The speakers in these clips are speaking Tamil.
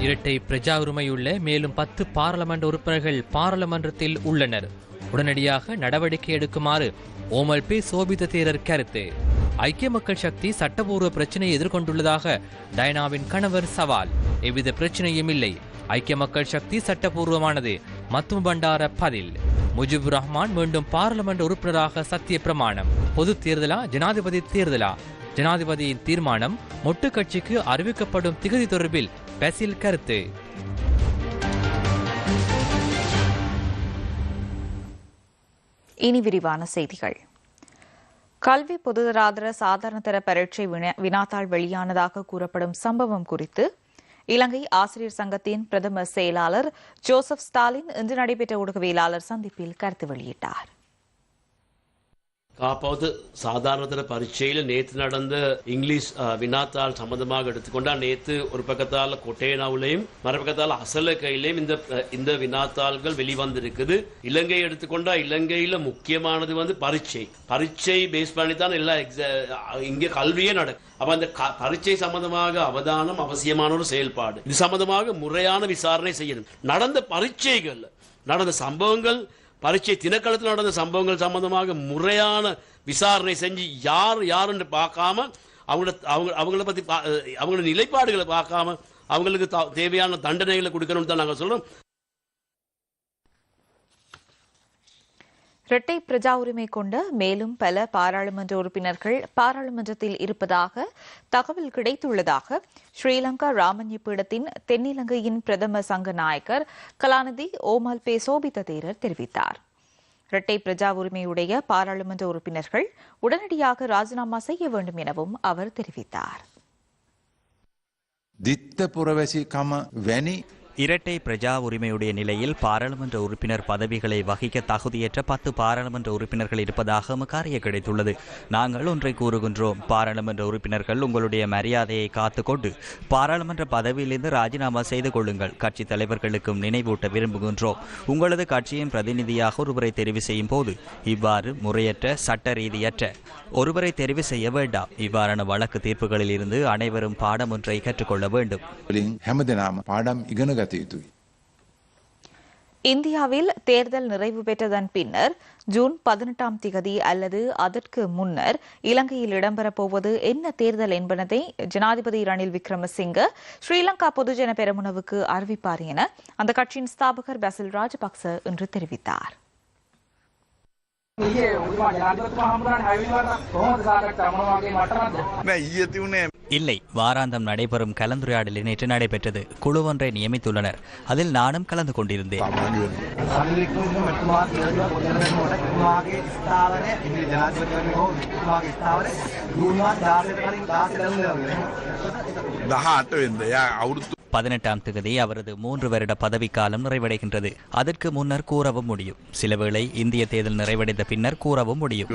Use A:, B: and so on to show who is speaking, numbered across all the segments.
A: இரட்டை பிரஜா உரிமையுள்ள மேலும் பத்து பாராளுமன்ற உறுப்பினர்கள் பாராளுமன்றத்தில் உள்ளனர். உடனடியாக நடவடிக்கை எடுக்குமாறு ஓமல் பி. சோபித தேரர் கருத்து. ஐக்கிய மக்கள் சக்தி சட்டபூர்வ பிரச்சனையை எதிர்கொண்டுள்ளதாக டைனாவின் கணவர் சவால். எவ்வித பிரச்சனையும் இல்லை. ஐக்கிய மக்கள் சக்தி சட்டபூர்வமானது. மத்தும் பண்டார பதில். முஜிபுர் ரஹ்மான் மீண்டும் பாராளுமன்ற உறுப்பினராக சத்திய பிரமாணம் பொது தேர்தலா? ஜனாதிபதி தேர்தலா? ஜனாதிபதியின் தீர்மானம் மொட்டு கட்சிக்கு அறிவிக்கப்படும் திகதி தொடர்பில் பெசில் கருத்து.
B: இனி விரிவான செய்திகள். கல்வி பொதுதராதர சாதாரணதர பரீட்சை வினா- வினாத்தாள் வெளியானதாக கூறப்படும் சம்பவம் குறித்து இலங்கை ஆசிரியர் சங்கத்தின் பிரதம செயலாளர் ஜோசப் ஸ்டாலின் இன்று நடைபெற்ற ஊடகவியலாளர் சந்திப்பில் கருத்து வெளியிட்டார்.
C: காப்பாவது சாதாரணதர பரீட்சையில் நேற்று நடந்த இங்கிலீஷ் வினாத்தாள் சம்பந்தமாக எடுத்துக்கொண்டா நேற்று ஒரு பக்கத்தால் கொட்டேனாவிலையும் மறுபக்கத்தால் அசல கையிலையும் இந்த இந்த வினாத்தாள்கள் வெளிவந்திருக்குது. இலங்கை எடுத்துக்கொண்டா இலங்கையில முக்கியமானது வந்து பரீட்சை. பரீட்சை பேஸ் பண்ணி தான் எல்லா எக்ஸா இங்கே கல்வியே நடக்கும் அப்ப அந்த க- பரீட்சை சம்பந்தமாக அவதானம் அவசியமான ஒரு செயல்பாடு. இது சம்பந்தமாக முறையான விசாரணை செய்யணும். நடந்த பரீட்சைகள் நடந்த சம்பவங்கள் பரீட்சை தினக்களத்தில் நடந்த சம்பவங்கள் சம்பந்தமாக முறையான விசாரணை செஞ்சு யார் யாருன்னு பார்க்காம அவங்கள அவங்க அவங்கள பத்தி பா- அவங்களோட நிலைப்பாடுகளை பார்க்காம அவங்களுக்கு தேவையான தண்டனைகளை கொடுக்கணும்னு தான் நாங்கள் சொல்கிறோம்
B: இரட்டை பிரஜா உரிமை கொண்ட மேலும் பல பாராளுமன்ற உறுப்பினர்கள் பாராளுமன்றத்தில் இருப்பதாக தகவல் கிடைத்துள்ளதாக ஸ்ரீலங்கா ராமன்ய பீடத்தின் தென்னிலங்கையின் பிரதம சங்க நாயகர் கலாநிதி ஓமால் பே சோபித தேரர் தெரிவித்தார். இரட்டை பிரஜா உரிமையுடைய பாராளுமன்ற உறுப்பினர்கள் உடனடியாக ராஜினாமா செய்ய வேண்டும் எனவும் அவர் தெரிவித்தார்.
D: தித்த புறவசி கம වැනි
E: இரட்டை பிரஜா உரிமையுடைய நிலையில் பாராளுமன்ற உறுப்பினர் பதவிகளை வகிக்க தகுதியற்ற பத்து பாராளுமன்ற உறுப்பினர்கள் இருப்பதாக காரிய கிடைத்துள்ளது. நாங்கள் ஒன்றை கூறுகின்றோம். பாராளுமன்ற உறுப்பினர்கள் உங்களுடைய மரியாதையை காத்துக்கொண்டு பாராளுமன்ற பதவியிலிருந்து ராஜினாமா செய்து கொள்ளுங்கள். கட்சி தலைவர்களுக்கும் நினைவூட்ட விரும்புகின்றோம். உங்களது கட்சியின் பிரதிநிதியாக ஒருவரை தெரிவு செய்யும் போது இவ்வாறு முறையற்ற சட்ட ரீதியற்ற ஒருவரை தெரிவு செய்ய வேண்டாம். இவ்வாறான வழக்கு தீர்ப்புகளில் இருந்து அனைவரும் பாடம் ஒன்றை கற்றுக்கொள்ள வேண்டும்.
D: பாடம் දෙනාම පාඩම් ඉගෙන ගත යුතුයි.
B: இந்தியாவில் தேர்தல் நிறைவு பெற்றதன் பின்னர் ஜூன் பதினெட்டாம் திகதி அல்லது அதற்கு முன்னர் இலங்கையில் இடம்பெறப்போவது என்ன தேர்தல் என்பதை ஜனாதிபதி ரணில் விக்ரமசிங்க ஸ்ரீலங்கா பொதுஜன பெரமுனவுக்கு அறிவிப்பார் என அந்த கட்சியின் ஸ்தாபகர் பசில் ராஜபக்ச இன்று தெரிவித்தார்
E: இல்லை வாராந்தம் நடைபெறும் கலந்துரையாடலில் நேற்று நடைபெற்றது குழு ஒன்றை நியமித்துள்ளனர். அதில் நானும் கலந்து கொண்டிருந்தேன். பதினெட்டாம் தேதி அவரது மூன்று வருட பதவிக்காலம் நிறைவடைகின்றது. அதற்கு முன்னர் கூறவும் முடியும். சிலவேளை இந்திய தேர்தல் நிறைவடைந்த பின்னர் கூறவும் முடியும்.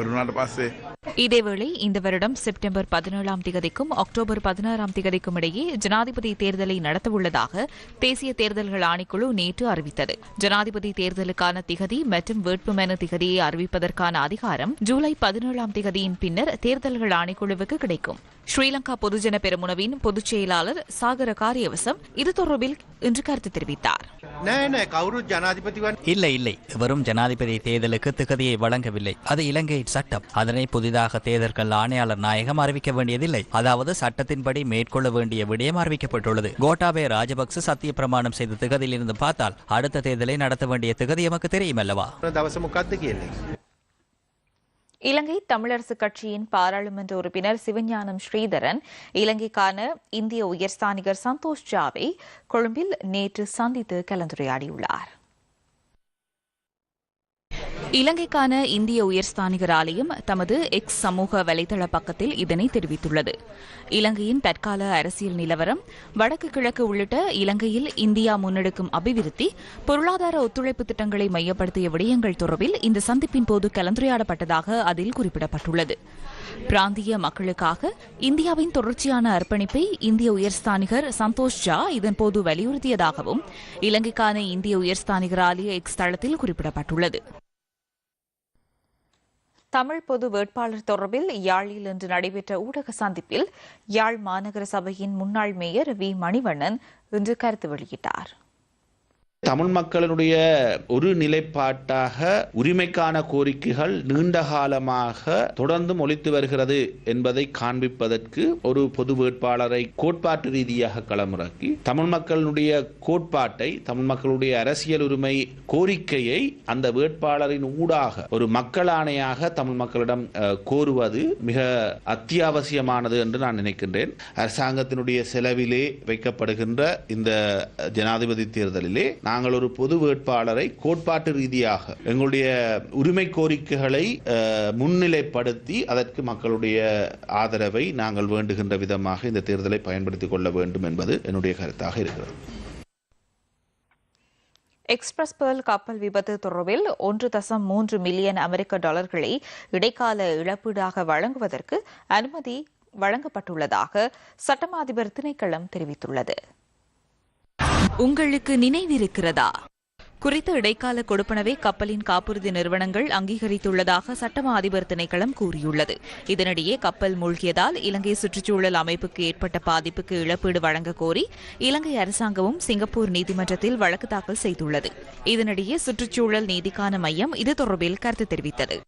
B: இதேவேளை இந்த வருடம் செப்டம்பர் பதினேழாம் திகதிக்கும் அக்டோபர் பதினாறாம் திகதிக்கும் இடையே ஜனாதிபதி தேர்தலை நடத்தவுள்ளதாக தேசிய தேர்தல்கள் ஆணைக்குழு நேற்று அறிவித்தது. ஜனாதிபதி தேர்தலுக்கான திகதி மற்றும் வேட்புமனு திகதியை அறிவிப்பதற்கான அதிகாரம் ஜூலை பதினேழாம் திகதியின் பின்னர் தேர்தல்கள் ஆணைக்குழுவுக்கு கிடைக்கும். ஸ்ரீலங்கா பொதுஜன பெருமுனவின் பொதுச் செயலாளர் சாகர காரியவசம் இது தொடர்பில் இன்று கருத்து தெரிவித்தார்.
E: இல்லை இல்லை. வெறும் ஜனாதிபதி தேர்தலுக்கு தகுதியை வழங்கவில்லை. அது இலங்கை சட்டம். அதனை புதிதாக தேர்தல்கள் ஆணையாளர் நாயகம் அறிவிக்க வேண்டியதில்லை. அதாவது சட்டத்தின்படி மேற்கொள்ள வேண்டிய விடயம் அறிவிக்கப்பட்டுள்ளது. கோட்டாபே ராஜபக்ச சத்திய பிரமாணம் செய்த தகுதியில் இருந்து பார்த்தால் அடுத்த தேர்தலை நடத்த வேண்டிய தகுதி எமக்கு
F: தெரியும் அல்லவா?
B: இலங்கை தமிழரசு கட்சியின் பாராளுமன்ற உறுப்பினர் சிவஞானம் ஸ்ரீதரன் இலங்கைக்கான இந்திய உயர்ஸ்தானிகர் சந்தோஷ் ஜாவை கொழும்பில் நேற்று சந்தித்து கலந்துரையாடியுள்ளார். இலங்கைக்கான இந்திய உயர்ஸ்தானிகர் ஆலயம் தமது எக்ஸ் சமூக வலைதள பக்கத்தில் இதனை தெரிவித்துள்ளது. இலங்கையின் தற்கால அரசியல் நிலவரம் வடக்கு கிழக்கு உள்ளிட்ட இலங்கையில் இந்தியா முன்னெடுக்கும் அபிவிருத்தி பொருளாதார ஒத்துழைப்பு திட்டங்களை மையப்படுத்திய விடயங்கள் தொடர்பில் இந்த சந்திப்பின் போது கலந்துரையாடப்பட்டதாக அதில் குறிப்பிடப்பட்டுள்ளது. பிராந்திய மக்களுக்காக இந்தியாவின் தொடர்ச்சியான அர்ப்பணிப்பை இந்திய உயர்ஸ்தானிகர் சந்தோஷ் ஜா இதன்போது வலியுறுத்தியதாகவும் இலங்கைக்கான இந்திய உயர்ஸ்தானிகர் ஆலய எக்ஸ் தளத்தில் குறிப்பிடப்பட்டுள்ளது. தமிழ் பொது வேட்பாளர் தொடர்பில் யாழில் இன்று நடைபெற்ற ஊடக சந்திப்பில் யாழ் மாநகர சபையின் முன்னாள் மேயர் வி மணிவண்ணன் இன்று கருத்து வெளியிட்டார்.
G: தமிழ் மக்களினுடைய ஒரு நிலைப்பாட்டாக உரிமைக்கான கோரிக்கைகள் நீண்ட காலமாக தொடர்ந்தும் ஒழித்து வருகிறது என்பதை காண்பிப்பதற்கு ஒரு பொது வேட்பாளரை கோட்பாட்டு ரீதியாக களமிறக்கி தமிழ் மக்களினுடைய கோட்பாட்டை தமிழ் மக்களுடைய அரசியல் உரிமை கோரிக்கையை அந்த வேட்பாளரின் ஊடாக ஒரு மக்கள் ஆணையாக தமிழ் மக்களிடம் கோருவது மிக அத்தியாவசியமானது என்று நான் நினைக்கின்றேன். அரசாங்கத்தினுடைய செலவிலே வைக்கப்படுகின்ற இந்த ஜனாதிபதி தேர்தலிலே நாங்கள் ஒரு பொது வேட்பாளரை கோட்பாட்டு ரீதியாக எங்களுடைய உரிமை கோரிக்கைகளை முன்னிலைப்படுத்தி அதற்கு மக்களுடைய ஆதரவை நாங்கள் வேண்டுகின்ற விதமாக இந்த தேர்தலை பயன்படுத்திக் கொள்ள வேண்டும் என்பது என்னுடைய கருத்தாக இருக்கிறது.
B: எக்ஸ்பிரஸ் பேர்ல் கப்பல் விபத்து தொடர்பில் ஒன்று தசம் மூன்று மில்லியன் அமெரிக்க டாலர்களை இடைக்கால இழப்பீடாக வழங்குவதற்கு அனுமதி வழங்கப்பட்டுள்ளதாக சட்டமா அதிபர் திணைக்களம் தெரிவித்துள்ளது. உங்களுக்கு நினைவிருக்கிறதா? குறித்த இடைக்கால கொடுப்பனவை கப்பலின் காப்புறுதி நிறுவனங்கள் அங்கீகரித்துள்ளதாக சட்டமா அதிபர் திணைக்களம் கூறியுள்ளது. இதனிடையே கப்பல் மூழ்கியதால் இலங்கை சுற்றுச்சூழல் அமைப்புக்கு ஏற்பட்ட பாதிப்புக்கு இழப்பீடு வழங்க கோரி இலங்கை அரசாங்கமும் சிங்கப்பூர் நீதிமன்றத்தில் வழக்கு தாக்கல் செய்துள்ளது. இதனிடையே சுற்றுச்சூழல் நீதிக்கான மையம் இது தொடர்பில் கருத்து தெரிவித்தது.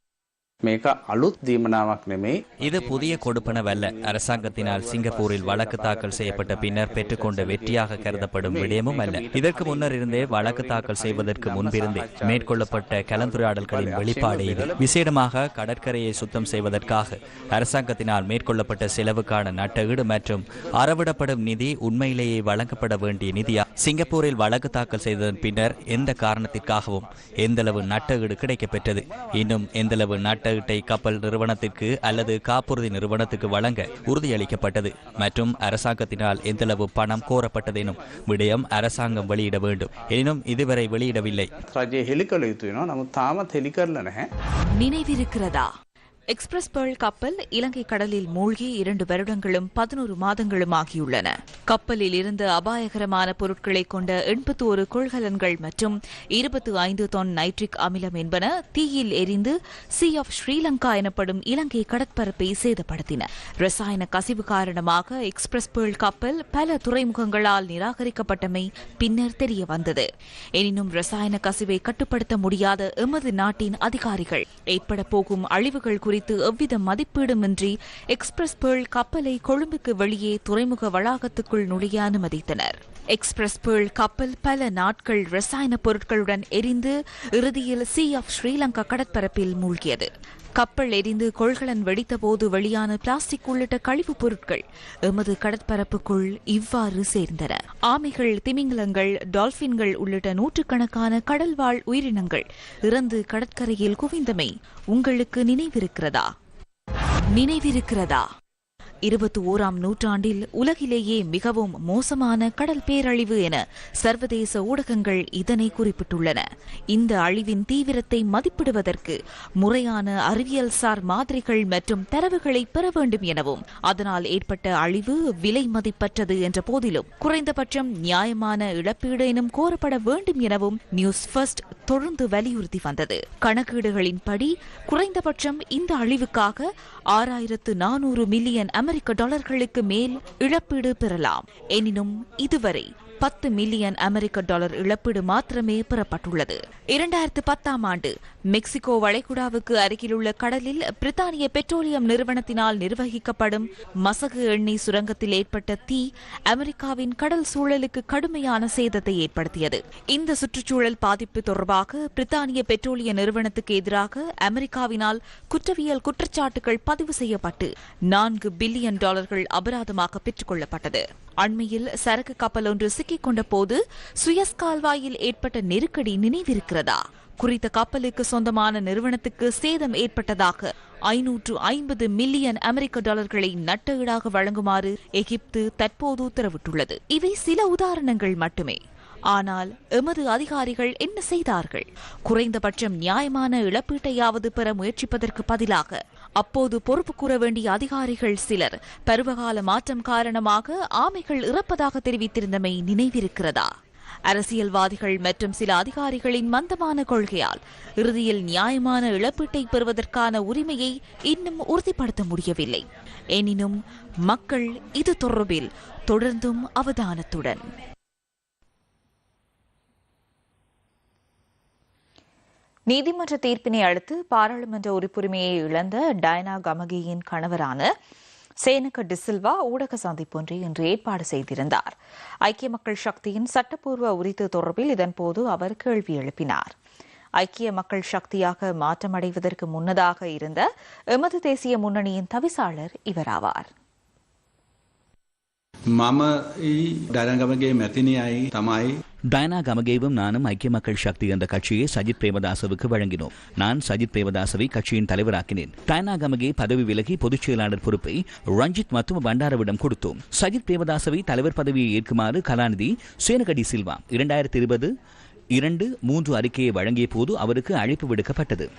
H: මේක අලුත් දීමනාවක් නෙමෙයි
E: இது புதிய கொடுப்பனவல்ல அரசாங்கத்தினால் சிங்கப்பூரில் வழக்கு தாக்கல் செய்யப்பட்ட பின்னர் பெற்றுக்கொண்ட வெற்றியாக கருதப்படும் விடயமும் அல்ல இதற்கு முன்னர் இருந்தே வழக்கு தாக்கல் செய்வதற்கு முன்பிருந்தே மேற்கொள்ளப்பட்ட கலந்துரையாடல்களின் வெளிப்பாடு இது விசேடமாக கடற்கரையை சுத்தம் செய்வதற்காக அரசாங்கத்தினால் மேற்கொள்ளப்பட்ட செலவுக்கான நட்டஈடு மற்றும் அறவிடப்படும் நிதி உண்மையிலேயே வழங்கப்பட வேண்டிய நிதியா சிங்கப்பூரில் வழக்கு தாக்கல் செய்ததன் பின்னர் எந்த காரணத்திற்காகவும் எந்தளவு நட்டஈடு கிடைக்கப்பெற்றது இன்னும் எந்தளவு தலையீட்டை கப்பல் நிறுவனத்திற்கு அல்லது காப்புறுதி நிறுவனத்துக்கு வழங்க உறுதியளிக்கப்பட்டது. மற்றும் அரசாங்கத்தினால் எந்தளவு பணம் கோரப்பட்டதெனும் விடயம் அரசாங்கம் வெளியிட வேண்டும். எனினும் இதுவரை வெளியிடவில்லை.
B: நினைவிருக்கிறதா? எக்ஸ்பிரஸ் பேர்ல் கப்பல் இலங்கை கடலில் மூழ்கி இரண்டு வருடங்களும் பதினோரு மாதங்களும் ஆகியுள்ளன. கப்பலில் இருந்து அபாயகரமான பொருட்களை கொண்ட எண்பத்தி ஒரு கொள்கலன்கள் மற்றும் இருபத்தி ஐந்து தொன் நைட்ரிக் அமிலம் என்பன தீயில் எரிந்து சி ஆஃப் ஸ்ரீலங்கா எனப்படும் இலங்கை கடற்பரப்பை சேதப்படுத்தின. ரசாயன கசிவு காரணமாக எக்ஸ்பிரஸ் பேர்ல் கப்பல் பல துறைமுகங்களால் நிராகரிக்கப்பட்டமை பின்னர் தெரிய வந்தது எனினும் ரசாயன கசிவை கட்டுப்படுத்த முடியாத எமது நாட்டின் அதிகாரிகள் ஏற்பட போகும் அழிவுகள் குறித்து எவ்வித மதிப்பீடுமின்றி எக்ஸ்பிரஸ் பேர்ல் கப்பலை கொழும்புக்கு வெளியே துறைமுக வளாகத்துக்குள் நுழைய அனுமதித்தனர். எக்ஸ்பிரஸ் பேர்ல் கப்பல் பல நாட்கள் ரசாயன பொருட்களுடன் எரிந்து இறுதியில் சி ஆஃப் ஸ்ரீலங்கா கடற்பரப்பில் மூழ்கியது. கப்பல் எரிந்து கொள்கலன் வெடித்தபோது வெளியான பிளாஸ்டிக் உள்ளிட்ட கழிவுப் பொருட்கள் எமது கடற்பரப்புக்குள் இவ்வாறு சேர்ந்தன. ஆமைகள் திமிங்கலங்கள் டால்பின்கள் உள்ளிட்ட நூற்றுக்கணக்கான கடல்வாழ் உயிரினங்கள் இறந்து கடற்கரையில் குவிந்தமை உங்களுக்கு நினைவிருக்கிறதா? நினைவிருக்கிறதா? இருபத்தி ஓராம் நூற்றாண்டில் உலகிலேயே மிகவும் மோசமான கடல் பேரழிவு என சர்வதேச ஊடகங்கள் இதனை குறிப்பிட்டுள்ளன. இந்த அழிவின் தீவிரத்தை மதிப்பிடுவதற்கு முறையான அறிவியல்சார் மாதிரிகள் மற்றும் தரவுகளை பெற வேண்டும் எனவும் அதனால் ஏற்பட்ட அழிவு விலை மதிப்பற்றது என்ற போதிலும் குறைந்தபட்சம் நியாயமான இழப்பீடு எனும் கோரப்பட வேண்டும் எனவும் நியூஸ் ஃபர்ஸ்ட் தொடர்ந்து வலியுறுத்தி வந்தது. கணக்கீடுகளின்படி குறைந்தபட்சம் இந்த அழிவுக்காக ஆறாயிரத்து நானூறு மில்லியன் அமெரிக்க டாலர்களுக்கு மேல் இழப்பீடு பெறலாம். எனினும் இதுவரை பத்து மில்லியன் அமெரிக்க டாலர் இழப்பீடு மாத்திரமே பெறப்பட்டுள்ளது. இரண்டாயிரத்து பத்தாம் ஆண்டு மெக்சிகோ வளைகுடாவுக்கு அருகிலுள்ள கடலில் பிரித்தானிய பெட்ரோலியம் நிறுவனத்தினால் நிர்வகிக்கப்படும் மசகு எண்ணெய் சுரங்கத்தில் ஏற்பட்ட தீ அமெரிக்காவின் கடல் சூழலுக்கு கடுமையான சேதத்தை ஏற்படுத்தியது. இந்த சுற்றுச்சூழல் பாதிப்பு தொடர்பாக பிரித்தானிய பெட்ரோலிய நிறுவனத்துக்கு எதிராக அமெரிக்காவினால் குற்றவியல் குற்றச்சாட்டுகள் பதிவு செய்யப்பட்டு நான்கு பில்லியன் டாலர்கள் அபராதமாக பெற்றுக் கொள்ளப்பட்டது. அண்மையில் சரக்கு கப்பல் ஒன்று சிக்கிக் கொண்ட போது சுயஸ் கால்வாயில் ஏற்பட்ட நெருக்கடி நினைவிருக்கிறதா? குறித்த கப்பலுக்கு சொந்தமான நிறுவனத்துக்கு சேதம் ஏற்பட்டதாக ஐநூற்று ஐம்பது மில்லியன் அமெரிக்க டாலர்களை நட்டஈடாக வழங்குமாறு எகிப்து தற்போது உத்தரவிட்டுள்ளது. இவை சில உதாரணங்கள் மட்டுமே. ஆனால் எமது அதிகாரிகள் என்ன செய்தார்கள்? குறைந்தபட்சம் நியாயமான இழப்பீட்டையாவது பெற முயற்சிப்பதற்கு பதிலாக அப்போது பொறுப்பு கூற வேண்டிய அதிகாரிகள் சிலர். பருவகால மாற்றம் காரணமாக ஆமைகள் இறப்பதாக தெரிவித்திருந்தமை நினைவிருக்கிறதா? அரசியல்வாதிகள் மற்றும் சில அதிகாரிகளின் மந்தமான கொள்கையால் இறுதியில் நியாயமான இழப்பீட்டை பெறுவதற்கான உரிமையை இன்னும் உறுதிப்படுத்த முடியவில்லை. எனினும் மக்கள் இது தொடர்பில் தொடர்ந்தும் அவதானத்துடன். நீதிமன்ற தீர்ப்பினை அடுத்து பாராளுமன்ற உறுப்புரிமையை இழந்த டயனா கமகியின் கணவரான சேனக டிசில்வா ஊடக சந்திப்பொன்றை இன்று ஏற்பாடு செய்திருந்தார் ஐக்கிய மக்கள் சக்தியின் சட்டப்பூர்வ உரித்து தொடர்பில் இதன்போது அவர் கேள்வி எழுப்பினார் ஐக்கிய மக்கள் சக்தியாக மாற்றமடைவதற்கு முன்னதாக இருந்த எமது தேசிய முன்னணியின் தவிசாளர் இவராவார்
I: මම ඊ ඩරගමගේ මැතිනියයි තමයි
J: டயனா கமகேவும் நானும் ஐக்கிய மக்கள் சக்தி என்ற கட்சியை சஜித் பிரேமதாசவுக்கு வழங்கினோம். நான் சஜித் பிரேமதாசவை கட்சியின் தலைவராக்கினேன். டயனா கமகே பதவி விலகி பொதுச் செயலாளர் பொறுப்பை ரஞ்சித் மற்றும் பண்டாரவிடம் கொடுத்தோம். சஜித் பிரேமதாசவை தலைவர் பதவியை ஏற்குமாறு கலாநிதி சேனகடி சில்வா இரண்டாயிரத்தி இருபது இரண்டு மூன்று அறிக்கையை வழங்கிய போது அவருக்கு அழைப்பு விடுக்கப்பட்டது.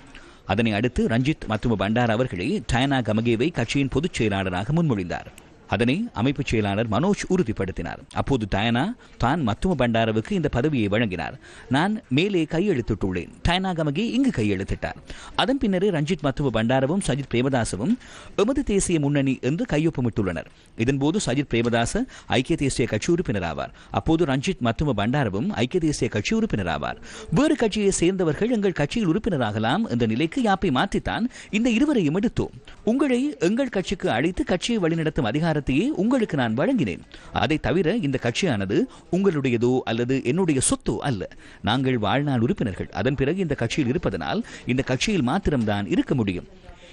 J: அதனை அடுத்து ரஞ்சித் மற்றும் பண்டார் அவர்களே டயனா கமகேவை கட்சியின் பொதுச் செயலாளராக முன்மொழிந்தார். அதனை அமைப்பு செயலாளர் மனோஜ் உறுதிப்படுத்தினார். அப்போது டயனா தான் மத்தும பண்டாரவுக்கு இந்த பதவியை வழங்கினார். நான் மேலே கையெழுத்திட்டுள்ளேன். டயனா கமகி இங்கு கையெழுத்திட்டார். அதன் பின்னரே ரஞ்சித் மத்துவ பண்டாரவும் சஜித் பிரேமதாசவும் எமது தேசிய முன்னணி என்று கையொப்பமிட்டுள்ளனர். இதன்போது சஜித் பிரேமதாச ஐக்கிய தேசிய கட்சி உறுப்பினர் ஆவார் அப்போது ரஞ்சித் மத்துவ பண்டாரவும் ஐக்கிய தேசிய கட்சி உறுப்பினர் ஆவார் வேறு கட்சியை சேர்ந்தவர்கள் எங்கள் கட்சியில் உறுப்பினராகலாம் என்ற நிலைக்கு யாப்பை மாற்றித்தான் இந்த இருவரையும் எடுத்தோம். உங்களை எங்கள் கட்சிக்கு அழைத்து கட்சியை வழிநடத்தும் அதிகாரத்தையே உங்களுக்கு நான் வழங்கினேன். அதை தவிர இந்த கட்சியானது உங்களுடையதோ அல்லது என்னுடைய சொத்தோ அல்ல. நாங்கள் வாழ்நாள் உறுப்பினர்கள். அதன் பிறகு இந்த கட்சியில் இருப்பதனால் இந்த கட்சியில் மாத்திரம்தான் இருக்க முடியும்.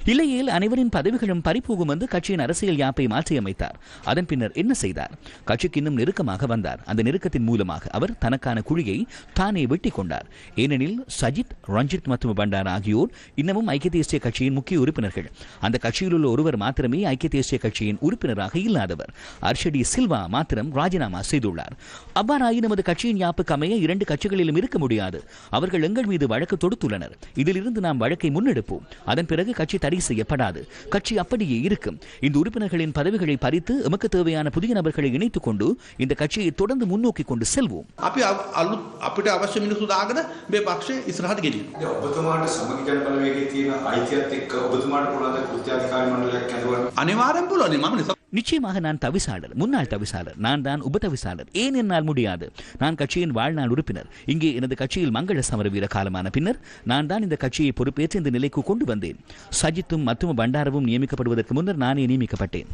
J: இல்லையேல் அனைவரின் பதவிகளும் பறிபோகும் என்று கட்சியின் அரசியல் யாப்பை மாற்றியமைத்தார் அதன் பின்னர் என்ன செய்தார்? கட்சிக்கு இன்னும் நெருக்கமாக வந்தார். அந்த நெருக்கத்தின் மூலமாக அவர் தனக்கான குழியை தானே வெட்டிக் கொண்டார். ஏனெனில் சஜித் ரஞ்சித் மற்றும் பண்டார் ஆகியோர் இன்னமும் ஐக்கிய தேசிய கட்சியின் முக்கிய உறுப்பினர்கள். அந்த கட்சியில் உள்ள ஒருவர் மாத்திரமே ஐக்கிய தேசிய கட்சியின் உறுப்பினராக இல்லாதவர். அர்ஷடி சில்வா மாத்திரம் ராஜினாமா செய்துள்ளார். அவ்வாறாயின் நமது கட்சியின் யாப்புக்கு அமைய இரண்டு கட்சிகளிலும் இருக்க முடியாது. அவர்கள் எங்கள் மீது வழக்கு தொடுத்துள்ளனர். இதிலிருந்து நாம் வழக்கை முன்னெடுப்போம். அதன் பிறகு கட்சி தடை செய்யப்படாது கட்சி அப்படியே இருக்கும் இந்த உறுப்பினர்களின் பதவிகளை பறித்து எமக்கு தேவையான புதிய நபர்களை இணைத்துக் கொண்டு இந்த கட்சியை தொடர்ந்து முன்னோக்கி கொண்டு செல்வோம்
I: අපි අලුත් අපිට අවශ්‍ය මිනිසු දාගෙන මේ පක්ෂය ඉස්රහට ගෙනියන.
K: ඔබතුමාට සමග ජනබලවේගයේ තියෙන අයිතියත් එක්ක ඔබතුමාට පුළුවන් ද කෘත්‍යාධිකාරී මණ්ඩලයක් ඇඳුවා
I: අනිවාර්යෙන් පුළුවන් මම නිසා
J: நிச்சயமாக நான் தவிசாளர் முன்னாள் தவிசாளர் நான் தான் உபதவிசாளர். ஏன் என்னால் முடியாது? நான் கட்சியின் வாழ்நாள் உறுப்பினர். இங்கே எனது கட்சியில் மங்கள சமர வீர காலமான பின்னர் நான் தான் இந்த கட்சியை பொறுப்பேற்று இந்த நிலைக்கு கொண்டு வந்தேன். சஜித்தும் மற்றும் பண்டாரவும் நியமிக்கப்படுவதற்கு முன்னர் நானே நியமிக்கப்பட்டேன்.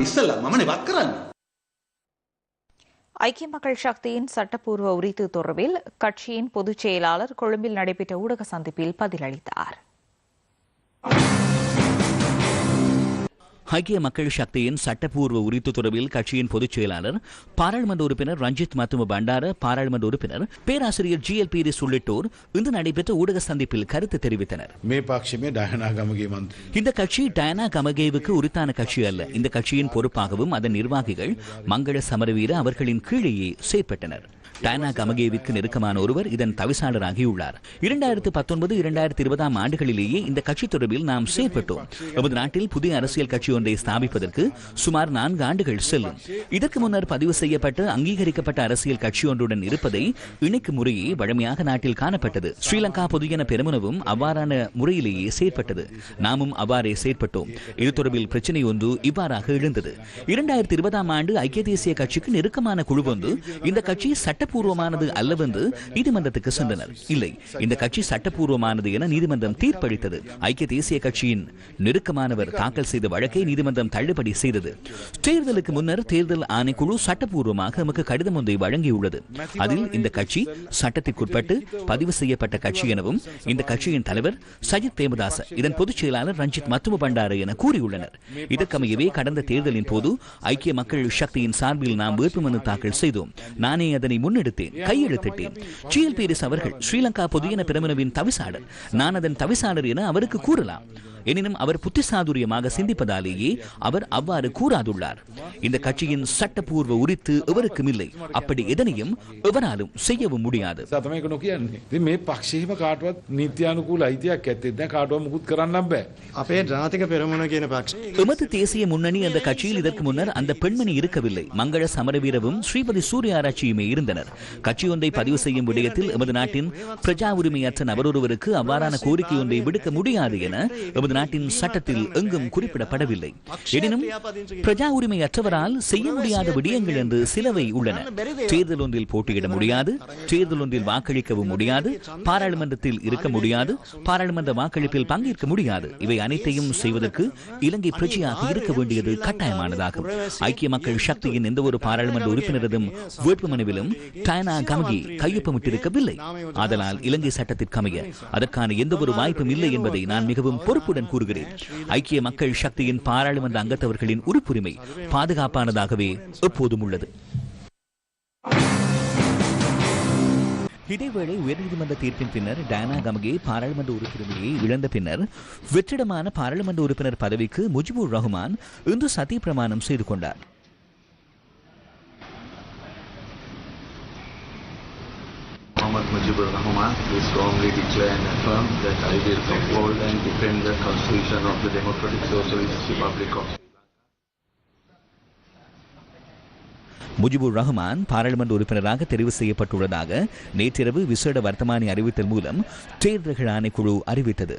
B: ஐக்கிய மக்கள் சக்தியின் சட்டப்பூர்வ உரித்து தொடர்பில் கட்சியின் பொதுச் செயலாளர் கொழும்பில் நடைபெற்ற ஊடக சந்திப்பில் பதிலளித்தார்.
J: ஐக்கிய மக்கள் சக்தியின் சட்டப்பூர்வ உரித்து தொடர்பில் கட்சியின் பொதுச் செயலாளர் பாராளுமன்ற உறுப்பினர் ரஞ்சித் மத்தும பண்டார பாராளுமன்ற உறுப்பினர் பேராசிரியர் ஜி எல் பீரிஸ் உள்ளிட்டோர் இன்று நடைபெற்ற ஊடக சந்திப்பில் கருத்து தெரிவித்தனர். இந்த கட்சி டயனா கமகேவுக்கு உரித்தான கட்சி அல்ல. இந்த கட்சியின் பொறுப்பாகவும் அதன் நிர்வாகிகள் மங்கள சமரவீர அவர்களின் கீழேயே செயற்பட்டனர். டானா கமகேவிற்கு நெருக்கமான ஒருவர் இதன் தவிசாளராகியுள்ளார் இரண்டாயிரத்து பத்தொன்பது இரண்டாயிரத்தி இருபதாம் ஆண்டுகளிலேயே இந்த கட்சி தொடர்பில் நாம் செயற்பட்டோம். நமது நாட்டில் புதிய அரசியல் கட்சி ஒன்றை ஸ்தாபிப்பதற்கு சுமார் நான்கு ஆண்டுகள் செல்லும். இதற்கு முன்னர் பதிவு செய்யப்பட்ட அங்கீகரிக்கப்பட்ட அரசியல் கட்சி ஒன்றுடன் இருப்பதை இணைக்கும் முறையே வழமையாக நாட்டில் காணப்பட்டது. ஸ்ரீலங்கா பொதுஜன பெருமனவும் அவ்வாறான முறையிலேயே செயற்பட்டது. நாமும் அவ்வாறே செயற்பட்டோம். இது தொடர்பில் பிரச்சனை ஒன்று இவ்வாறாக எழுந்தது. இரண்டாயிரத்தி இருபதாம் ஆண்டு ஐக்கிய தேசிய கட்சிக்கு நெருக்கமான குழு ஒன்று இந்த கட்சி சட்ட சட்டப்பூர்வமானது அல்லவென்று நீதிமன்றத்துக்கு சென்றனர். இல்லை இந்த கட்சி சட்டப்பூர்வமானது என நீதிமன்றம் தீர்ப்பளித்தது. ஐக்கிய தேசிய கட்சியின் நெருக்கமானவர் தாக்கல் செய்த வழக்கை நீதிமன்றம் தள்ளுபடி செய்தது. தேர்தலுக்கு முன்னர் தேர்தல் ஆணைக்குழு சட்டப்பூர்வமாக நமக்கு கடிதம் ஒன்றை வழங்கியுள்ளது. அதில் இந்த கட்சி சட்டத்திற்குட்பட்டு பதிவு செய்யப்பட்ட கட்சி எனவும் இந்த கட்சியின் தலைவர் சஜித் பிரேமதாச இதன் பொதுச் செயலாளர் ரஞ்சித் மத்தும பண்டார என கூறியுள்ளனர். இதற்கமையவே கடந்த தேர்தலின் போது ஐக்கிய மக்கள் சக்தியின் சார்பில் நாம் வேட்புமனு தாக்கல் செய்தோம். நானே அதனை முன்னெடுத்து முன்னெடுத்தேன் கையெழுத்திட்டேன். ஜிஎல் பீரிஸ் அவர்கள் ஸ்ரீலங்கா பொதுஜன பிரமுனவின் தவிசாளர். நான் அதன் தவிசாளர் என அவருக்கு கூறலாம். எனினும் அவர் புத்திசாதுரியமாக சிந்திப்பதாலேயே அவர் அவ்வாறு கூறாதுள்ளார். இந்த கட்சியின் சட்டப்பூர்வ உரித்து எவருக்கும் இல்லை. அப்படி எதனையும் எவராலும் செய்யவும் முடியாது. எமது தேசிய முன்னணி அந்த கட்சியில் இதற்கு முன்னர் அந்த பெண்மணி இருக்கவில்லை மங்கள சமரவீரவும் ஸ்ரீபதி சூர்யாராட்சியுமே இருந்தனர் கட்சி ஒன்றை பதிவு செய்யும் விடயத்தில் எமது நாட்டின் பிரஜா உரிமையற்ற நபரொருவருக்கு அவ்வாறான கோரிக்கை ஒன்றை விடுக்க முடியாது என எமது நாட்டின் சட்டத்தில் எங்கும் குறிப்பிடப்படவில்லை. எனினும் பிரஜா உரிமையற்றவரால் செய்ய முடியாத விடயங்கள் என்று சிலவை உள்ளன. தேர்தல் ஒன்றில் போட்டியிட முடியாது தேர்தல் ஒன்றில் வாக்களிக்கவும் முடியாது பாராளுமன்றத்தில் இருக்க முடியாது பாராளுமன்ற வாக்களிப்பில் பங்கேற்க முடியாது. இவை அனைத்தையும் செய்வதற்கு இலங்கை பிரஜையாக இருக்க வேண்டியது கட்டாயமானதாகும். ஐக்கிய மக்கள் சக்தியின் எந்த ஒரு பாராளுமன்ற உறுப்பினரதும் வேட்புமனுவிலும் டயனா கமகி கையொப்பமிட்டிருக்கவில்லை. அதனால் இலங்கை சட்டத்திற்கமைய அதற்கான எந்த ஒரு வாய்ப்பும் இல்லை என்பதை நான் மிகவும் பொறுப்புடன் கூறுகிறேன். ஐக்கிய மக்கள் சக்தியின் பாராளுமன்ற அங்கத்தவர்களின் உறுப்புரிமை பாதுகாப்பானதாகவே எப்போதும் உள்ளது. இதேவேளை உயர்நீதிமன்ற தீர்ப்பின் பின்னர் டயானா கமகே பாராளுமன்ற உறுப்பினரையை இழந்த பின்னர் வெற்றிடமான பாராளுமன்ற உறுப்பினர் பதவிக்கு முஜிபுர் ரஹ்மான் இன்று சத்திய பிரமாணம் செய்து கொண்டார்.
L: Muhammad Mujibur Rahman do strongly declare and affirm that I will uphold and defend the Constitution of the Democratic Socialist Republic of
J: Mujibur Rahman பாராளுமன்ற உறுப்பினராக தெரிவு செய்யப்பட்டுள்ளதாக நேற்றிரவு விசேட வர்த்தமானி அறிவித்தன் மூலம் தேர்தல்கள் ஆணைக்குழு அறிவித்தது.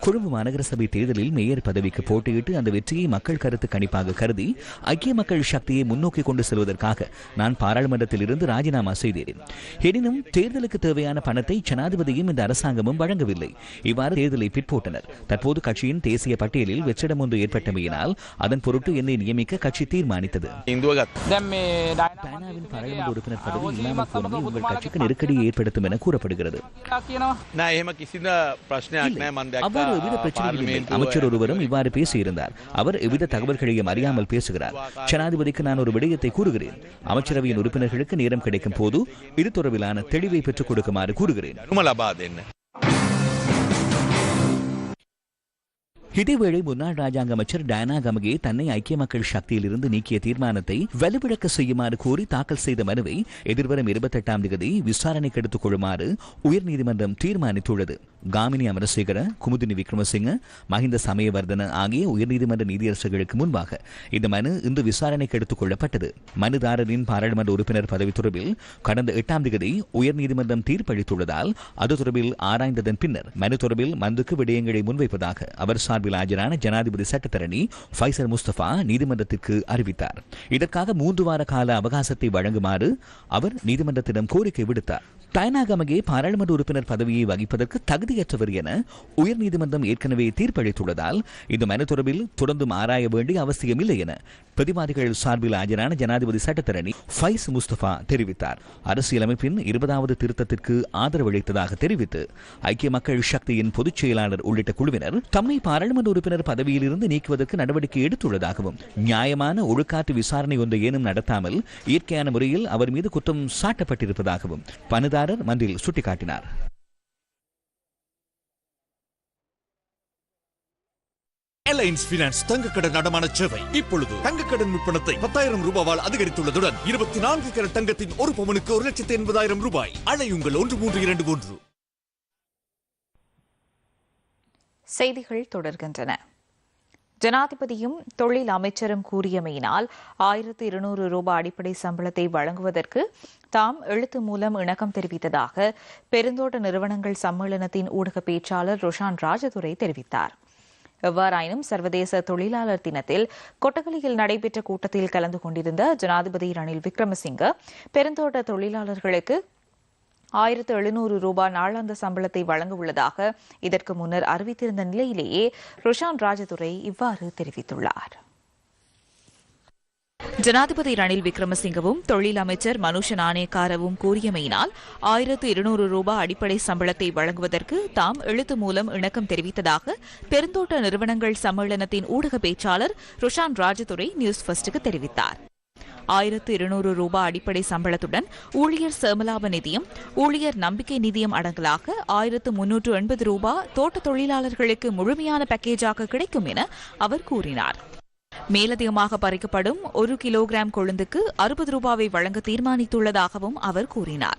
J: கொழும்பு மாநகர சபை தேர்தலில் மேயர் பதவிக்கு போட்டியிட்டு அந்த வெற்றியை மக்கள் கருத்து கணிப்பாக கருதி ஐக்கிய மக்கள் சக்தியை முன்னோக்கி கொண்டு செல்வதற்காக நான் பாராளுமன்றத்தில் இருந்து ராஜினாமா செய்தேன். எனினும் தேர்தலுக்கு தேவையான பணத்தை ஜனாதிபதியும் இந்த அரசாங்கமும் வழங்கவில்லை. இவ்வாறு தேர்தலை பிற்போட்டனர். தற்போது கட்சியின் தேசிய பட்டியலில் வெற்றிடம் ஒன்று ஏற்பட்டமையினால் அதன் பொருட்டு என்னை நியமிக்க கட்சி தீர்மானித்தது. பேனாவின் பாராளுமன்ற உறுப்பினர் பதவி இல்லாமல் போனது உங்கள் கட்சிக்கு நெருக்கடியை ஏற்படுத்தும் என கூறப்படுகிறது. அவ்வாறு எவ்வித பிரச்சனையும் அமைச்சர் ஒருவரும் இவ்வாறு பேசியிருந்தார். அவர் எவ்வித தகவல்களையும் அறியாமல் பேசுகிறார். ஜனாதிபதிக்கு நான் ஒரு விடயத்தை கூறுகிறேன். அமைச்சரவையின் உறுப்பினர்களுக்கு நேரம் கிடைக்கும் போது இது தொடர்பிலான தெளிவை பெற்றுக் கொடுக்குமாறு கூறுகிறேன். இதேவேளை முன்னாள் ராஜாங்க அமைச்சர் டயனா கமகே தன்னை ஐக்கிய மக்கள் சக்தியில் இருந்து நீக்கிய தீர்மானத்தை வலுவிழக்க செய்யுமாறு கோரி தாக்கல் செய்த மனுவை எதிர்வரும் இருபத்தெட்டாம் தேதி விசாரணைக்கு எடுத்துக் கொள்ளுமாறு உயர்நீதிமன்றம் தீர்மானித்துள்ளது. காமினி அமரசேகர குமுதினி விக்ரமசிங்க மஹிந்த சமயவர்தன ஆகிய உயர்நீதிமன்ற நீதியரசர்களுக்கு முன்பாக இந்த மனு இன்று விசாரணைக்கு எடுத்துக் கொள்ளப்பட்டது. மனுதாரரின் பாராளுமன்ற உறுப்பினர் பதவி தொடர்பில் கடந்த எட்டாம் தேதி உயர்நீதிமன்றம் தீர்ப்பளித்துள்ளதால் அது தொடர்பில் ஆராய்ந்ததன் பின்னர் மனு தொடர்பில் மந்துக்கு விடயங்களை முன்வைப்பதாக அவர் சார்பில் ஆஜரான ஜனாதிபதி சட்டத்தரணி ஃபைசல் முஸ்தபா நீதிமன்றத்திற்கு அறிவித்தார். இதற்காக மூன்று வார கால அவகாசத்தை வழங்குமாறு அவர் நீதிமன்றத்திடம் கோரிக்கை விடுத்தார். தயனாகமகே பாராளுமன்ற உறுப்பினர் பதவியை வகிப்பதற்கு தகுதியற்றவர் என உயர்நீதிமன்றம் ஏற்கனவே தீர்ப்பளித்துள்ளதால் இந்த மனு தொடர்பில் தொடர்ந்தும் ஆராய வேண்டிய அவசியமில்லை என பிரதிவாதிகள் சார்பில் ஆஜரான ஜனாதிபதி சட்டத்தரணி ஃபைஸ் முஸ்தபா தெரிவித்தார். அரசியலமைப்பின் இருபதாவது திருத்தத்திற்கு ஆதரவளித்ததாக தெரிவித்து ஐக்கிய மக்கள் சக்தியின் பொதுச் செயலாளர் உள்ளிட்ட குழுவினர் தம்மை பாராளுமன்ற உறுப்பினர் பதவியிலிருந்து நீக்குவதற்கு நடவடிக்கை எடுத்துள்ளதாகவும் நியாயமான ஒழுக்காற்று விசாரணை ஒன்றை ஏனும் நடத்தாமல் இயற்கையான முறையில் அவர் மீது குற்றம் சாட்டப்பட்டிருப்பதாகவும் பனுதாரர் மன்றில் சுட்டிக்காட்டினார்.
M: பினான்ஸ் தங்க கடன் அடமான சேவை. இப்பொழுது தங்க கடன் விற்பனத்தை பத்தாயிரம் ரூபாவால் அதிகரித்துள்ளதுடன் இருபத்தி நான்கு கேரட் தங்கத்தின் ஒரு பவனுக்கு ஒரு லட்சத்து எண்பதாயிரம் ரூபாய். அழையுங்கள் ஒன்று மூன்று இரண்டு மூன்று
B: செய்திகள் தொடர்கின்றன. ஜனாதிபதியும் தொழில் அமைச்சரும் கூறியமையினால் ஆயிரத்து இருநூறு ரூபாய் அடிப்படை சம்பளத்தை வழங்குவதற்கு தாம் எழுத்து மூலம் இணக்கம் தெரிவித்ததாக பெருந்தோட்ட நிறுவனங்கள் சம்மேளனத்தின் ஊடக பேச்சாளர் ருஷான் ராஜதுரை தெரிவித்தார். எவ்வாறாயினும் சர்வதேச தொழிலாளர் தினத்தில் கொட்டகலியில் நடைபெற்ற கூட்டத்தில் கலந்து கொண்டிருந்த ஜனாதிபதி ரணில் விக்ரமசிங்க பெருந்தோட்ட தொழிலாளர்களுக்கு ஆயிரத்து எழுநூறு ரூபாய் நாளாந்த சம்பளத்தை வழங்க உள்ளதாக இதற்கு முன்னர் அறிவித்திருந்த நிலையிலேயே ருஷான் ராஜதுரை இவ்வாறு தெரிவித்துள்ளார். ஜனாதிபதி ரணில் விக்ரமசிங்கவும் தொழில் அமைச்சர் மனுஷ நாணயக்காரவும் கூறியமையினால் ஆயிரத்து இருநூறு ரூபாய் அடிப்படை சம்பளத்தை வழங்குவதற்கு தாம் எழுத்து மூலம் இணக்கம் தெரிவித்ததாக பெருந்தோட்ட நிறுவனங்கள் சம்மேளனத்தின் ஊடக பேச்சாளர் ருஷான் ராஜதுரை நியூஸ் ஃபர்ஸ்டுக்கு தெரிவித்தார். ஆயிரத்து இருநூறு ரூபாய் அடிப்படை சம்பளத்துடன் ஊழியர் சேமலாப நிதியம் ஊழியர் நம்பிக்கை நிதியம் அடங்கலாக ஆயிரத்து முன்னூற்று எண்பது ரூபாய் தோட்ட தொழிலாளர்களுக்கு முழுமையான பேக்கேஜாக கிடைக்கும் என அவர் கூறினார். மேலதிகமாக பறிக்கப்படும் ஒரு கிலோகிராம் கொழுந்துக்கு அறுபது ரூபாவை வழங்க தீர்மானித்துள்ளதாகவும் அவர் கூறினார்.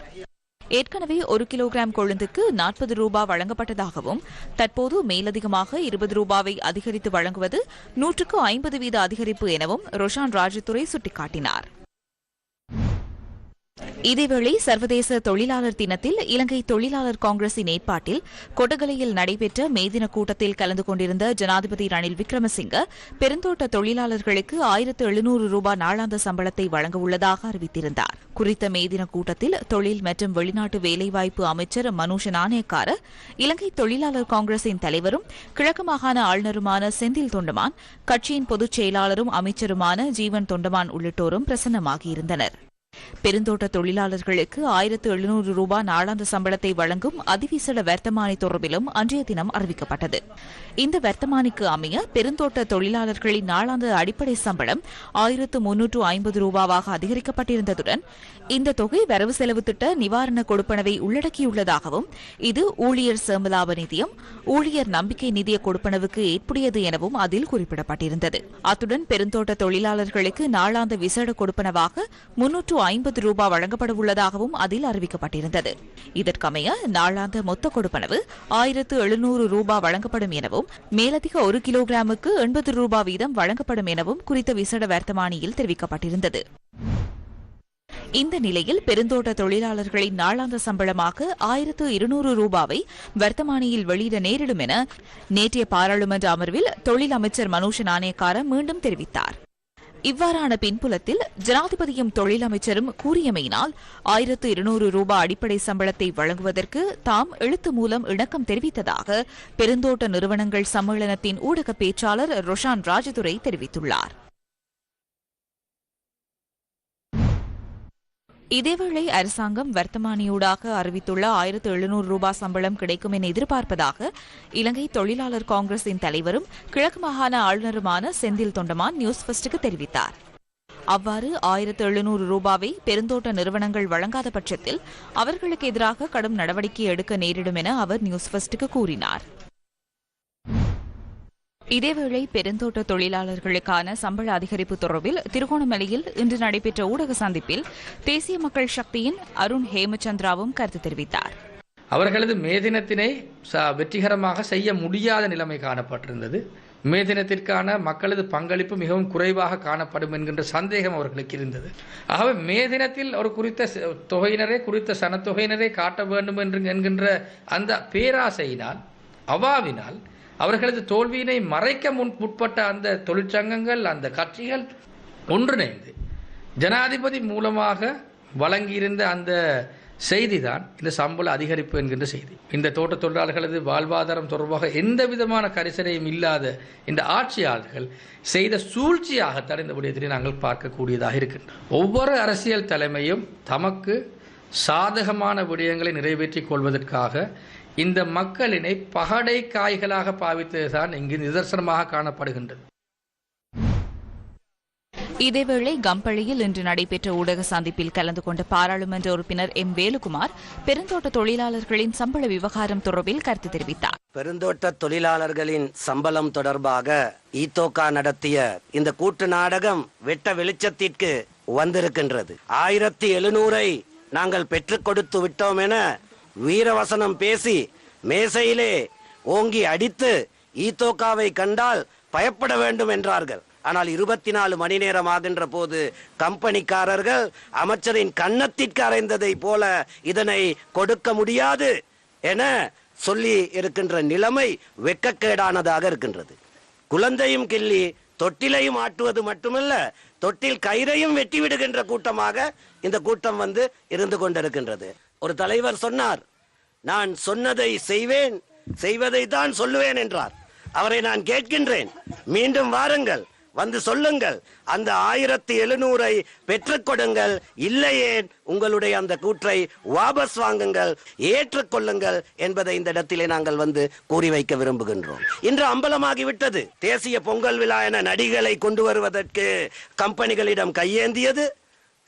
B: ஏற்கனவே ஒரு கிலோகிராம் கொழுந்துக்கு நாற்பது ரூபாய் வழங்கப்பட்டதாகவும் தற்போது மேலதிகமாக இருபது ரூபாவை அதிகரித்து வழங்குவது நூற்றுக்கு ஐம்பது வீத அதிகரிப்பு எனவும் ரொஷான் ராஜதுரை சுட்டிக்காட்டினார். இதேவேளை சர்வதேச தொழிலாளர் தினத்தில் இலங்கை தொழிலாளர் காங்கிரசின் ஏற்பாட்டில் கொடகலையில் நடைபெற்ற மேதின கூட்டத்தில் கலந்து கொண்டிருந்த ஜனாதிபதி ரணில் விக்ரமசிங்க பெருந்தோட்ட தொழிலாளர்களுக்கு ஆயிரத்து எழுநூறு ரூபாய் நாளாந்த சம்பளத்தை வழங்க உள்ளதாக அறிவித்திருந்தார். குறித்த மேதின கூட்டத்தில் தொழில் மற்றும் வெளிநாட்டு வேலைவாய்ப்பு அமைச்சர் மனுஷ நாணயக்கார இலங்கை தொழிலாளர் காங்கிரசின் தலைவரும் கிழக்கு மாகாண ஆளுநருமான செந்தில் தொண்டமான் கட்சியின் பொதுச் செயலாளரும் அமைச்சருமான ஜீவன் தொண்டமான் உள்ளிட்டோரும் பிரசன்னமாகியிருந்தனர். பெருந்தோட்ட தொழிலாளர்களுக்கு ஆயிரத்து எழுநூறு ரூபாய் நாளாந்த சம்பளத்தை வழங்கும் அதிவிசல வர்த்தமானி தொடர்பிலும் அன்றைய தினம் அறிவிக்கப்பட்டது. இந்த வர்த்தமானிக்கு அமைய பெருந்தோட்ட தொழிலாளர்களின் நாளாந்த அடிப்படை சம்பளம் ஆயிரத்து முன்னூற்று ஐம்பது ரூபாவாக அதிகரிக்கப்பட்டிருந்ததுடன் இந்த தொகை வரவு செலவு திட்ட நிவாரண கொடுப்பனவை உள்ளடக்கியுள்ளதாகவும் இது ஊழியர் சேமலாப நிதியம் ஊழியர் நம்பிக்கை நிதிய கொடுப்பனவுக்கு ஏற்புடையது எனவும் அதில் குறிப்பிடப்பட்டிருந்தது. அத்துடன் பெருந்தோட்ட தொழிலாளர்களுக்கு நாளாந்த விசேட கொடுப்பனவாக முன்னூற்று ஐம்பது ரூபாய் வழங்கப்பட உள்ளதாகவும் அதில் அறிவிக்கப்பட்டிருந்தது. இதற்கமைய நாளாந்த மொத்த கொடுப்பனவு ஆயிரத்து எழுநூறு ரூபாய் வழங்கப்படும் எனவும் மேலதிக ஒரு கிலோகிராமுக்கு எண்பது ரூபாய் வீதம் வழங்கப்படும் எனவும் குறித்த விசேட வர்த்தமானியில் தெரிவிக்கப்பட்டிருந்தது. இந்த நிலையில் பெருந்தோட்ட தொழிலாளர்களின் நாளாந்த சம்பளமாக ஆயிரத்து இருநூறு ரூபாவை வர்த்தமானியில் வெளியிட நேரிடும் என நேற்றைய பாராளுமன்ற அமர்வில் தொழில் அமைச்சர் மனோஜ் நாணயக்கார மீண்டும் தெரிவித்தார். இவ்வாறான பின்புலத்தில் ஜனாதிபதியும் தொழிலமைச்சரும் கூறியமையினால் ஆயிரத்து இருநூறு ரூபாய் அடிப்படை சம்பளத்தை வழங்குவதற்கு தாம் எழுத்து மூலம் இணக்கம் தெரிவித்ததாக பெருந்தோட்ட நிறுவனங்கள் சம்மேளனத்தின் ஊடக பேச்சாளர் ரொஷான் ராஜதுரை தெரிவித்துள்ளார். இதேவேளை அரசாங்கம் வர்த்தமானியூடாக அறிவித்துள்ள ஆயிரத்து எழுநூறு ரூபாய் சம்பளம் கிடைக்கும் என எதிர்பார்ப்பதாக இலங்கை தொழிலாளர் காங்கிரசின் தலைவரும் கிழக்கு மாகாண ஆளுநருமான செந்தில் தொண்டமான் நியூஸ் ஃபர்ஸ்டுக்கு தெரிவித்தார். அவ்வாறு ஆயிரத்து எழுநூறு ரூபாவை பெருந்தோட்ட நிறுவனங்கள் வழங்காத பட்சத்தில் அவர்களுக்கு எதிராக கடும் நடவடிக்கை எடுக்க நேரிடும் என அவர் நியூஸ் ஃபர்ஸ்டுக்கு கூறினார். இதேவேளை பெருந்தோட்ட தொழிலாளர்களுக்கான சம்பள அதிகரிப்பு தொடர்பில் திருகோணமலையில் இன்று நடைபெற்ற ஊடக சந்திப்பில் தேசிய மக்கள் சக்தியின் அருண் ஹேமச்சந்திராவும் கருத்து தெரிவித்தார்.
N: அவர்களது மேதினத்தினை ச- வெற்றிகரமாக செய்ய முடியாத நிலைமை காணப்பட்டிருந்தது. மேதினத்திற்கான மக்களது பங்களிப்பு மிகவும் குறைவாக காணப்படும் என்கின்ற சந்தேகம் அவர்களுக்கு இருந்தது. ஆகவே மேதினத்தில் ஒரு குறித்த தொகையினரே குறித்த சனத்தொகையினரே காட்ட வேண்டும் என்று என்கின்ற அந்த பேராசையினால் அவாவினால் அவர்களது தோல்வியினை மறைக்க முன் முற்பட்ட அந்த தொழிற்சங்கங்கள் அந்த கட்சிகள் ஒன்றிணைந்து ஜனாதிபதி மூலமாக வழங்கியிருந்த அந்த செய்திதான் இந்த சம்பள அதிகரிப்பு என்கின்ற செய்தி. இந்த தோட்ட தொழிலாளர்களது வாழ்வாதாரம் தொடர்பாக எந்த விதமான கரிசனையும் இல்லாத இந்த ஆட்சியாளர்கள் செய்த சூழ்ச்சியாகத்தான் இந்த விடயத்தினை நாங்கள் பார்க்கக்கூடியதாக இருக்கின்றோம் ஒவ்வொரு அரசியல் தலைமையும் தமக்கு சாதகமான விடயங்களை நிறைவேற்றிக் கொள்வதற்காக இந்த மக்களினை பகடை காய்களாக பாவித்ததுதான் இங்கு நிதர்சனமாக காணப்படுகின்றது.
B: இதேவேளை கம்பளியில் இன்று நடைபெற்ற ஊடக சந்திப்பில் கலந்து கொண்ட பாராளுமன்ற உறுப்பினர் எம். வேலுகுமார் பெருந்தோட்ட தொழிலாளர்களின் சம்பள விவகாரம் தொடர்பில் கருத்து தெரிவித்தார்.
O: பெருந்தோட்ட தொழிலாளர்களின் சம்பளம் தொடர்பாக ஈத்தோகா நடத்திய இந்த கூட்டு நாடகம் வெட்ட வெளிச்சத்திற்கு வந்திருக்கின்றது. ஆயிரத்தி எழுநூறை நாங்கள் பெற்றுக் கொடுத்து விட்டோம் என வீரவசனம் பேசி மேசையிலே ஓங்கி அடித்து ஈத்தோகாவை கண்டால் பயப்பட வேண்டும் என்றார்கள். ஆனால் இருபத்தி நாலு மணி நேரம் ஆகின்ற போது கம்பெனிக்காரர்கள் அமைச்சரின் கன்னத்திற்கு அறைந்ததை போல இதனை கொடுக்க முடியாது என சொல்லி இருக்கின்ற நிலைமை வெக்கக்கேடானதாக இருக்கின்றது. குழந்தையும் கிள்ளி தொட்டிலையும் ஆட்டுவது மட்டுமல்ல தொட்டில் கயிறையும் வெட்டி விடுகின்ற கூட்டமாக இந்த கூட்டம் வந்து இருந்து கொண்டிருக்கின்றது. ஒரு தலைவர் சொன்னார் நான் சொன்னதை செய்வேன் செய்வதை தான் சொல்லுவேன் என்றார். அவரை நான் கேட்கின்றேன். மீண்டும் வாருங்கள் வந்து சொல்லுங்கள். அந்த ஆயிரத்தி எழுநூறை பெற்றுக் கொடுங்கள். இல்லையே உங்களுடைய அந்த கூற்றை வாபஸ் வாங்குங்கள் ஏற்றுக்கொள்ளுங்கள் என்பதை இந்த இடத்திலே நாங்கள் வந்து கூறி வைக்க விரும்புகின்றோம். இன்று அம்பலமாகிவிட்டது. தேசிய பொங்கல் விழா என நடிகளை கொண்டு வருவதற்கு கம்பெனிகளிடம் கையேந்தியது.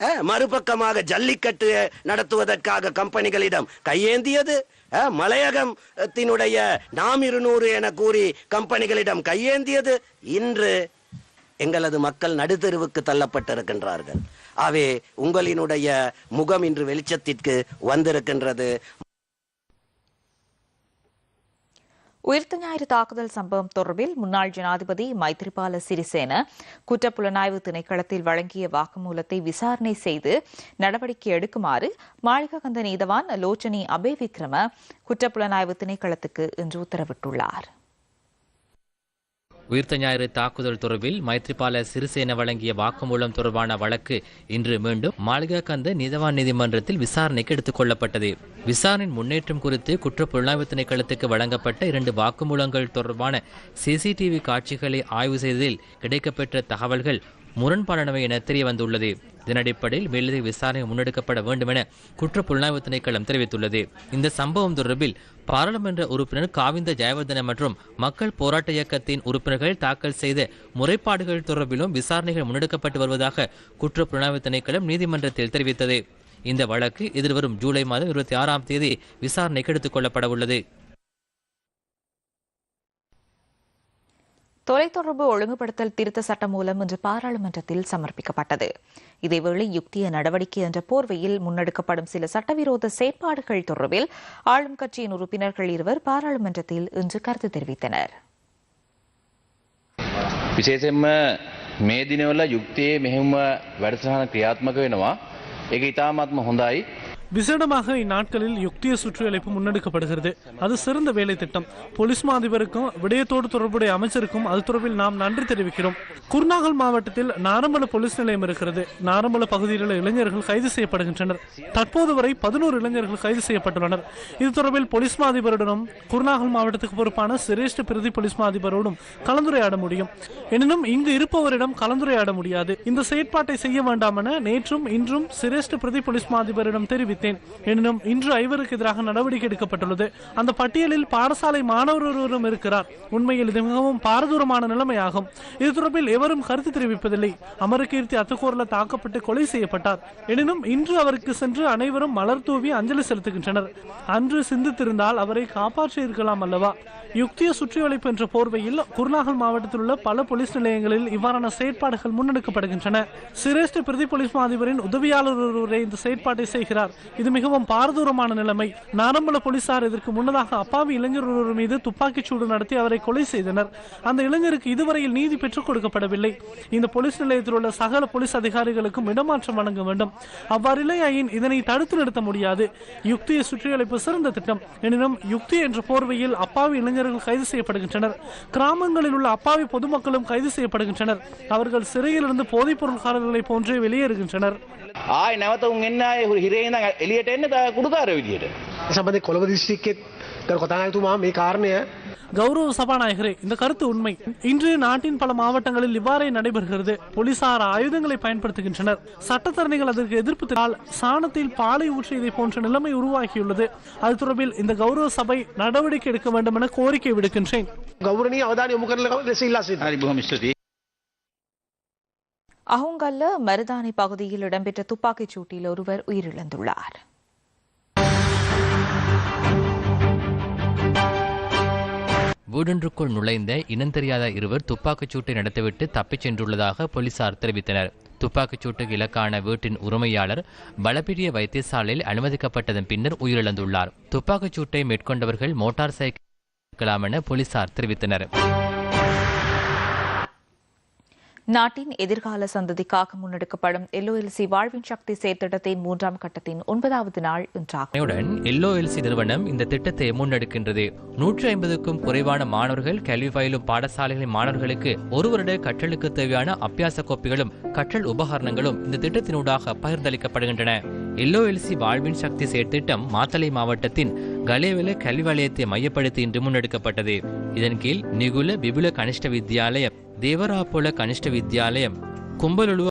O: மறுபக்கமாக ஜல்லிக்கட்டு நடத்துவதற்காக கம்பெனிகளிடம் கையேந்தியது. மலையகத்தினுடைய நாம் இருநூறு என கூறி கம்பெனிகளிடம் கையேந்தியது. இன்று எங்களது மக்கள் நடுத்தெருவுக்கு தள்ளப்பட்டிருக்கின்றார்கள். ஆவே உங்களினுடைய முகம் இன்று வெளிச்சத்திற்கு வந்திருக்கின்றது.
B: உயிர்த்த ஞாயிறு தாக்குதல் சம்பவம் தொடர்பில் முன்னாள் ஜனாதிபதி மைத்ரிபால சிறிசேன குற்றப்புலனாய்வு திணைக்களத்தில் வழங்கிய வாக்குமூலத்தை விசாரணை செய்து நடவடிக்கை எடுக்குமாறு மாளிககந்த நீதவான் லோச்சனி அபே விக்ரம குற்றப்புலனாய்வு திணைக்களத்துக்கு இன்று உத்தரவிட்டுள்ளார்
A: உயிர்த்த ஞாயிறு தாக்குதல் தொடர்பில் மைத்ரிபால சிறிசேன வழங்கிய வாக்குமூலம் தொடர்பான வழக்கு இன்று மீண்டும் மாளிகாகந்த நீதவான் நீதிமன்றத்தில் விசாரணைக்கு எடுத்துக் கொள்ளப்பட்டது. விசாரணையின் முன்னேற்றம் குறித்து குற்றப்புலனாய்வு திணைக்களத்துக்கு வழங்கப்பட்ட இரண்டு வாக்குமூலங்கள் தொடர்பான சிசிடிவி காட்சிகளை ஆய்வு செய்ததில் கிடைக்கப்பெற்ற தகவல்கள் முரண்பாடானவை என தெரிய வந்துள்ளது இதன் அடிப்படையில் மேலதிக விசாரணை முன்னெடுக்கப்பட வேண்டும் என குற்ற புலனாய்வு திணைக்களம் தெரிவித்துள்ளது. இந்த சம்பவம் தொடர்பில் பாராளுமன்ற உறுப்பினர் காவிந்த ஜெயவர்தன மற்றும் மக்கள் போராட்ட இயக்கத்தின் உறுப்பினர்கள் தாக்கல் செய்த முறைப்பாடுகள் தொடர்பிலும் விசாரணைகள் முன்னெடுக்கப்பட்டு வருவதாக குற்ற புலனாய்வு திணைக்களம் நீதிமன்றத்தில் தெரிவித்தது. இந்த வழக்கு எதிர்வரும் ஜூலை மாதம் இருபத்தி ஆறாம் தேதி விசாரணைக்கு எடுத்துக் கொள்ளப்பட உள்ளது
B: தொலைத்தொடர்பு ஒழுங்குபடுத்தல் திருத்த சட்டம் மூலம் இன்று பாராளுமன்றத்தில் சமர்ப்பிக்கப்பட்டது இதேவேளை யுக்திய நடவடிக்கை என்ற போர்வையில் முன்னெடுக்கப்படும் சில சட்டவிரோத செயற்பாடுகள் தொடர்பில் ஆளும் கட்சியின் உறுப்பினர்கள் இருவர் பாராளுமன்றத்தில் இன்று கருத்து தெரிவித்தனர்
P: විශේෂෙන්ම මේ දිනවල යුක්තියේ මෙහෙම වැඩසටහන ක්‍රියාත්මක වෙනවා. ඒක ඉතාමත්ම හොඳයි.
Q: விசேடமாக இந்நாட்களில் யுக்திய சுற்றியழைப்பு முன்னெடுக்கப்படுகிறது. அது சிறந்த வேலை திட்டம். போலீஸ் மா அதிபருக்கும் விடயத்தோடு தொடர்புடைய அமைச்சருக்கும் அது தொடர்பில் நாம் நன்றி தெரிவிக்கிறோம். குர்நாகல் மாவட்டத்தில் நாரம்பல போலீஸ் நிலையம் இருக்கிறது. நாரம்பல பகுதியில் உள்ள இளைஞர்கள் கைது செய்யப்படுகின்றனர். தற்போது வரை பதினோரு இளைஞர்கள் கைது செய்யப்பட்டுள்ளனர். இது தொடர்பில் போலீஸ் மா அதிபருடனும் குர்நாகல் மாவட்டத்துக்கு பொறுப்பான சிரேஷ்ட பிரதி போலீஸ் மா அதிபரோடும் கலந்துரையாட முடியும். எனினும் இங்கு இருப்பவரிடம் கலந்துரையாட முடியாது. இந்த செயற்பாட்டை செய்ய வேண்டாம் என நேற்றும் இன்றும் சிரேஷ்ட பிரதி போலீஸ் மா அதிபரிடம் தெரிவித்தேன் எனினும் இன்று ஐவருக்கு எதிராக நடவடிக்கை எடுக்கப்பட்டுள்ளது. அந்த பட்டியலில் பாடசாலை மாணவர் ஒருவரும் இருக்கிறார். உண்மையில் இது மிகவும் பாரதூரமான நிலைமையாகும். இது தொடர்பில் எவரும் கருத்து தெரிவிப்பதில்லை. அமரகீர்த்தி அத்துக்கோரில் தாக்கப்பட்டு கொலை செய்யப்பட்டார். எனினும் இன்று அவருக்கு சென்று அனைவரும் மலர் தூவி அஞ்சலி செலுத்துகின்றனர். அன்று சிந்தித்திருந்தால் அவரை காப்பாற்றி இருக்கலாம் அல்லவா? யுக்திய சுற்றிவளைப்பு என்ற போர்வையில் குருநாகல் மாவட்டத்தில் உள்ள பல போலீஸ் நிலையங்களில் இவ்வாறான செயற்பாடுகள் முன்னெடுக்கப்படுகின்றன. சிரேஷ்ட பிரதி போலீஸ் மாதிபரின் உதவியாளர் ஒருவரே இந்த செயற்பாட்டை செய்கிறார். இது மிகவும் பாரதூரமான நிலைமை. நாரம்பல போலீசார் இதற்கு முன்னதாக அப்பாவி இளைஞர் ஒருவர் மீது துப்பாக்கிச் சூடு நடத்தி அவரை கொலை செய்தனர். அந்த இளைஞருக்கு இதுவரையில் நீதி பெற்றுக் கொடுக்கப்படவில்லை. இந்த போலீஸ் நிலையத்தில் உள்ள சகல போலீஸ் அதிகாரிகளுக்கும் இடமாற்றம் வழங்க வேண்டும். அவ்வாறில்லையாயின் இதனை தடுத்து நிறுத்த முடியாது. யுக்தியை சுற்றியழைப்பு சிறந்த திட்டம். எனினும் யுக்தி என்ற போர்வையில் அப்பாவி இளைஞர் இளைஞர்கள் கைது செய்யப்படுகின்றனர் கிராமங்களில் உள்ள அப்பாவி பொதுமக்களும் கைது செய்யப்படுகின்றனர் அவர்கள் சிறையிலிருந்து போதைப் பொருள்காரர்களை போன்றே வெளியேறுகின்றனர்
P: ආය නැවත උන් එන්න ආයේ හිරේ ඉඳන් එළියට එන්න කුඩුකාර විදියට.
R: සම්බන්ධ කොළඹ දිස්ත්‍රික්කෙත් கதாநாயகத்துமா மீ காரண
Q: கௌரவ சபாநாயகரே இந்த கருத்து உண்மை. இன்று நாட்டின் பல மாவட்டங்களில் இவ்வாறே நடைபெறுகிறது. போலீசார் ஆயுதங்களை பயன்படுத்துகின்றனர். சட்டத்தரணிகள் அதற்கு எதிர்ப்பு சாணத்தில் பாலை ஊற்றியதை போன்ற நிலைமை உருவாகியுள்ளது. அது தொடர்பில் இந்த கௌரவ சபை நடவடிக்கை எடுக்க வேண்டும் என கோரிக்கை விடுக்கின்றேன்.
P: கௌரணி அவதானிய முகர்ல
B: அஹோங்கல்ல மருதானை பகுதியில் இடம்பெற்ற துப்பாக்கிச் சூட்டில் ஒருவர் உயிரிழந்துள்ளார்.
A: வீடொன்றுக்குள் நுழைந்த இனந்தெரியாத இருவர் துப்பாக்கிச்சூட்டை நடத்திவிட்டு தப்பிச் சென்றுள்ளதாக போலீசார் தெரிவித்தனர். துப்பாக்கிச்சூட்டுக்கு இலக்கான வீட்டின் உரிமையாளர் பலபிரிய வைத்தியசாலையில் அனுமதிக்கப்பட்டதன் பின்னர் உயிரிழந்துள்ளார். துப்பாக்கிச் சூட்டை மேற்கொண்டவர்கள் மோட்டார் சைக்கிள் இருக்கலாம் என போலீசார் தெரிவித்தனர்.
B: நாட்டின் எதிர்கால சந்ததிக்காக முன்னெடுக்கப்படும் எல்ஓஎல்சி வாழ்வின் சக்தி செயற்திட்டத்தின் மூன்றாம் கட்டத்தின் ஒன்பதாவது நாள் இன்றாகும்.
A: எல்ஓஎல்சி நிறுவனம் இந்த திட்டத்தை முன்னெடுக்கின்றது. நூற்றி ஐம்பதுக்கும் குறைவான மாணவர்கள் கல்வி பயிலும் பாடசாலைகளின் மாணவர்களுக்கு ஒரு வருட கற்றலுக்கு தேவையான அபியாச கோப்பிகளும் கற்றல் உபகரணங்களும் இந்த திட்டத்தினூடாக பகிர்ந்தளிக்கப்படுகின்றன. எல்ஓஎல்சி வாழ்வின் சக்தி செயற்திட்டம் மாத்தளை மாவட்டத்தின் கலேவல கல்வி வலயத்தை மையப்படுத்தி இன்று முன்னெடுக்கப்பட்டது. இதன் கீழ் நிகுல விபுல கனிஷ்ட வித்யாலய దేవరాపుల కనిష్ట విద్యాలయం కుంబలులో